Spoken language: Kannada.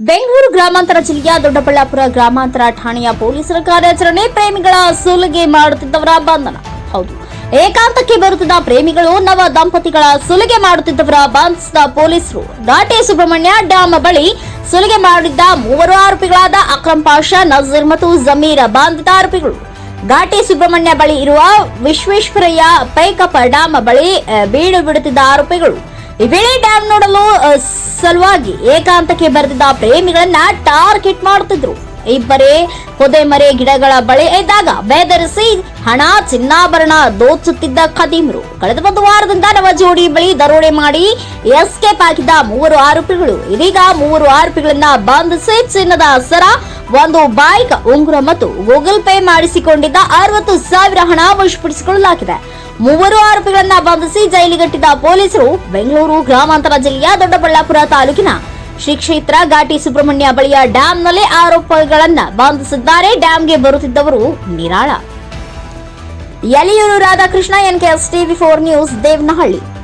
ಬೆಂಗಳೂರು ಗ್ರಾಮಾಂತರ ಜಿಲ್ಲೆಯ ದೊಡ್ಡಬಳ್ಳಾಪುರ ಗ್ರಾಮಾಂತರ ಠಾಣೆಯ ಪೊಲೀಸರ ಕಾರ್ಯಾಚರಣೆ ಪ್ರೇಮಿಗಳ ಸುಲಿಗೆ ಮಾಡುತ್ತಿದ್ದವರ ಬಂಧನ. ಹೌದು, ಏಕಾಂತಕ್ಕೆ ಬರುತ್ತಿದ್ದ ಪ್ರೇಮಿಗಳು ನವ ದಂಪತಿಗಳ ಸುಲಿಗೆ ಮಾಡುತ್ತಿದ್ದವರ ಬಂಧಿಸಿದ ಪೊಲೀಸರು ಘಾಟಿ ಸುಬ್ರಹ್ಮಣ್ಯ ಡ್ಯಾಮ್ ಬಳಿ ಸುಲಿಗೆ ಮಾಡಿದ್ದ ಮೂವರು ಆರೋಪಿಗಳಾದ ಅಕ್ರಮ್ ಪಾಷಾ, ನಜೀರ್ ಮತ್ತು ಜಮೀರ್ ಬಾಂಧಿತ ಆರೋಪಿಗಳು. ಘಾಟಿ ಸುಬ್ರಹ್ಮಣ್ಯ ಬಳಿ ಇರುವ ವಿಶ್ವೇಶ್ವರಯ್ಯ ಪೈಕಪ್ಪ ಡ್ಯಾಮ್ ಬಳಿ ಬೀಡು ಬಿಡುತ್ತಿದ್ದ ಆರೋಪಿಗಳು. ಈ ಡ್ಯಾಮ್ ನೋಡಲು ಸಲುವಾಗಿ ಏಕಾಂತಕ್ಕೆ ಬರೆದಿದ್ದ ಪ್ರೇಮಿಗಳನ್ನ ಟಾರ್ಗೆಟ್ ಮಾಡುತ್ತಿದ್ರು ಇಬ್ಬರೇ ಪೊದೆ ಮರೆ ಗಿಡಗಳ ಬಳಿ ಇದ್ದಾಗ ಬೆದರಿಸಿ ಹಣ, ಚಿನ್ನಾಭರಣ ದೋಚುತ್ತಿದ್ದ ಖದೀಮ್ರು. ಕಳೆದ ಒಂದು ವಾರದಿಂದ ನವ ಜೋಡಿ ಬಳಿ ದರೋಡೆ ಮಾಡಿ ಎಸ್ಕೇಪ್ ಹಾಕಿದ್ದ ಮೂವರು ಆರೋಪಿಗಳು. ಇದೀಗ ಮೂವರು ಆರೋಪಿಗಳನ್ನ ಬಂಧಿಸಿ ಚಿನ್ನದ ಸರ ಒಂದು ಬೈಕ್ ಉಂಗುರ ಮತ್ತು ಗೂಗಲ್ ಪೇ ಮಾಡಿಸಿಕೊಂಡಿದ್ದ ಅರವತ್ತು ಸಾವಿರ ಹಣ ವಶಪಡಿಸಿಕೊಳ್ಳಲಾಗಿದೆ ಮೂವರು ಆರೋಪಿಗಳನ್ನ ಬಂಧಿಸಿ ಜೈಲಿಗಟ್ಟಿದ ಪೊಲೀಸರು ಬೆಂಗಳೂರು ಗ್ರಾಮಾಂತರ ಜಿಲ್ಲೆಯ ದೊಡ್ಡಬಳ್ಳಾಪುರ ತಾಲೂಕಿನ ಶ್ರೀ ಕ್ಷೇತ್ರ ಘಾಟಿ ಸುಬ್ರಹ್ಮಣ್ಯ ಬಳಿಯ ಡ್ಯಾಂನಲ್ಲಿ ಆರೋಪಿಗಳನ್ನ ಬಂಧಿಸಿದ್ದಾರೆ. ಡ್ಯಾಂಗೆ ಬರುತ್ತಿದ್ದವರು ನಿರಾಳ. Yaliyur Radhakrishna, NKS TV four news, Devanahalli.